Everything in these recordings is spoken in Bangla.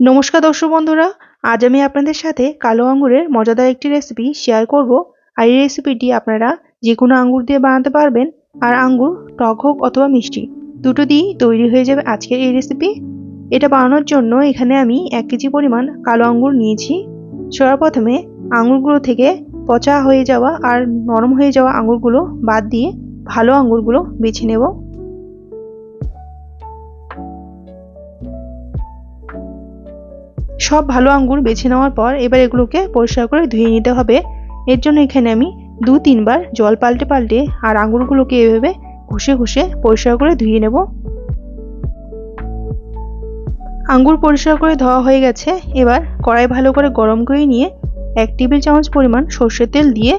নমস্কার দর্শক বন্ধুরা, আজ আমি আপনাদের সাথে কালো আঙ্গুরের মজাদার একটি রেসিপি শেয়ার করব। আর এই রেসিপিটি আপনারা যে কোনো আঙ্গুর দিয়ে বানাতে পারবেন। আর আঙ্গুর টক হোক অথবা মিষ্টি, দুটো দিয়েই তৈরি হয়ে যাবে আজকের এই রেসিপি এটা বানানোর জন্য এখানে আমি এক কেজি পরিমাণ কালো আঙ্গুর নিয়েছি। সবার প্রথমে আঙ্গুরগুলো থেকে পচা হয়ে যাওয়া আর নরম হয়ে যাওয়া আঙুরগুলো বাদ দিয়ে ভালো আঙুরগুলো বেছে নেব। সব ভালো আঙ্গুর বেছে নেওয়ার পর এবার এগুলোকে পরিষ্কার করে ধুয়ে নিতে হবে। এর জন্য এখানে আমি দু তিনবার জল পাল্টে পাল্টে আর আঙ্গুরগুলোকে এভাবে ঘষে ঘষে পরিষ্কার করে ধুয়ে নেব। আঙ্গুর পরিষ্কার করে ধোয়া হয়ে গেছে। এবার কড়াই ভালো করে গরম করে নিয়ে এক টেবিল চামচ পরিমাণ সর্ষের তেল দিয়ে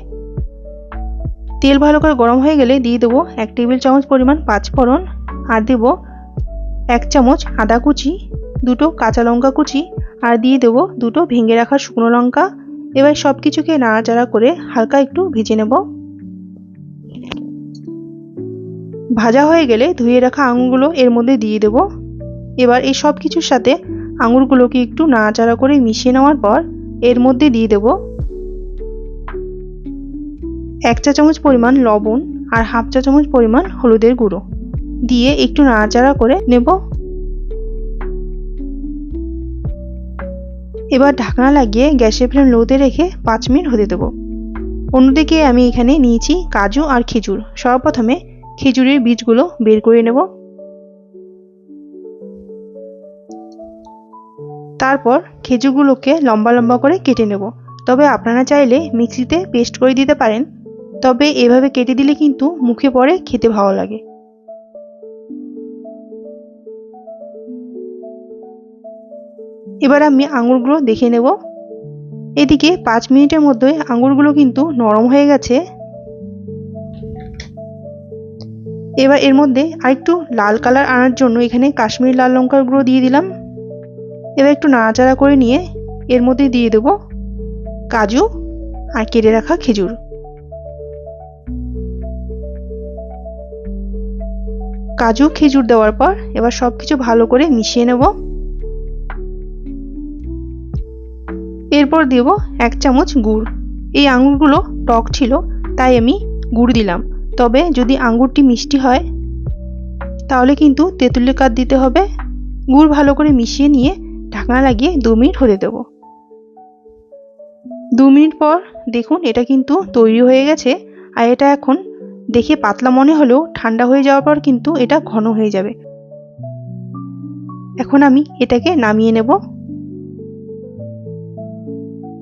তেল ভালো করে গরম হয়ে গেলে দিয়ে দেবো এক টেবিল চামচ পরিমাণ পাঁচফোড়ন। আর দেবো এক চামচ আদা কুচি, দুটো কাঁচা লঙ্কা কুচি আর দিয়ে দেবো দুটো ভেঙে রাখা শুকনো লঙ্কা। এবার সব কিছুকে নাড়াচাড়া করে হালকা একটু ভেজে নেব। ভাজা হয়ে গেলে ধুয়ে রাখা আঙুরগুলো এর মধ্যে দিয়ে দেব। এবার এই সব কিছুর সাথে আঙুরগুলোকে একটু নাড়াচাড়া করে মিশিয়ে নেওয়ার পর এর মধ্যে দিয়ে দেব এক চা চামচ পরিমাণ লবণ আর হাফ চা চামচ পরিমাণ হলুদের গুঁড়ো। দিয়ে একটু নাড়াচাড়া করে নেব। এবার ঢাকনা লাগিয়ে গ্যাসের ফ্লেম লোতে রেখে পাঁচ মিনিট হতে দেবো। অন্যদিকে আমি এখানে নিয়েছি কাজু আর খেজুর। সর্বপ্রথমে খেজুরের বীজগুলো বের করে নেব। তারপর খেজুরগুলোকে লম্বা লম্বা করে কেটে নেব। তবে আপনারা চাইলে মিক্সিতে পেস্ট করে দিতে পারেন। তবে এভাবে কেটে দিলে কিন্তু মুখে পরে খেতে ভালো লাগে। এবার আমি আঙুরগুলো দেখে নেব। এদিকে পাঁচ মিনিটের মধ্যে আঙুরগুলো কিন্তু নরম হয়ে গেছে। এবার এর মধ্যে আরেকটু লাল কালার আনার জন্য এখানে কাশ্মীরি লাল লঙ্কার গুঁড়ো দিয়ে দিলাম। এবার একটু নাড়াচাড়া করে নিয়ে এর মধ্যে দিয়ে দেব কাজু আর কেটে রাখা খেজুর। কাজু, খেজুর দেওয়ার পর এবার সব কিছু ভালো করে মিশিয়ে নেব। এরপর দেব এক চামচ গুড়। এই আঙুরগুলো টক ছিল, তাই আমি গুড় দিলাম। তবে যদি আঙুরটি মিষ্টি হয়, তাহলে কিন্তু তেঁতুলের কাঠ দিতে হবে। গুড় ভালো করে মিশিয়ে নিয়ে ঢাকনা লাগিয়ে দু মিনিট হতে দেব। দু মিনিট পর দেখুন এটা কিন্তু তৈরি হয়ে গেছে আর এটা এখন দেখে পাতলা মনে হলেও ঠান্ডা হয়ে যাওয়ার পর কিন্তু এটা ঘন হয়ে যাবে। এখন আমি এটাকে নামিয়ে নেব।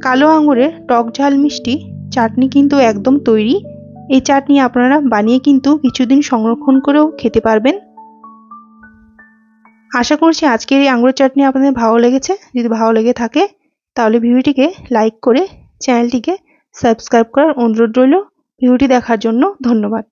কালো আঙুরের টক ঝাল মিষ্টি, চাটনি কিন্তু একদম তৈরি। এই চাটনি আপনারা বানিয়ে কিন্তু কিছুদিন সংরক্ষণ করেও খেতে পারবেন। আশা করছি আজকের এই আঙুরের চাটনি আপনাদের ভালো লেগেছে। যদি ভালো লেগে থাকে, তাহলে ভিডিওটিকে লাইক করে চ্যানেলটিকে সাবস্ক্রাইব করার অনুরোধ রইল। ভিডিওটি দেখার জন্য ধন্যবাদ।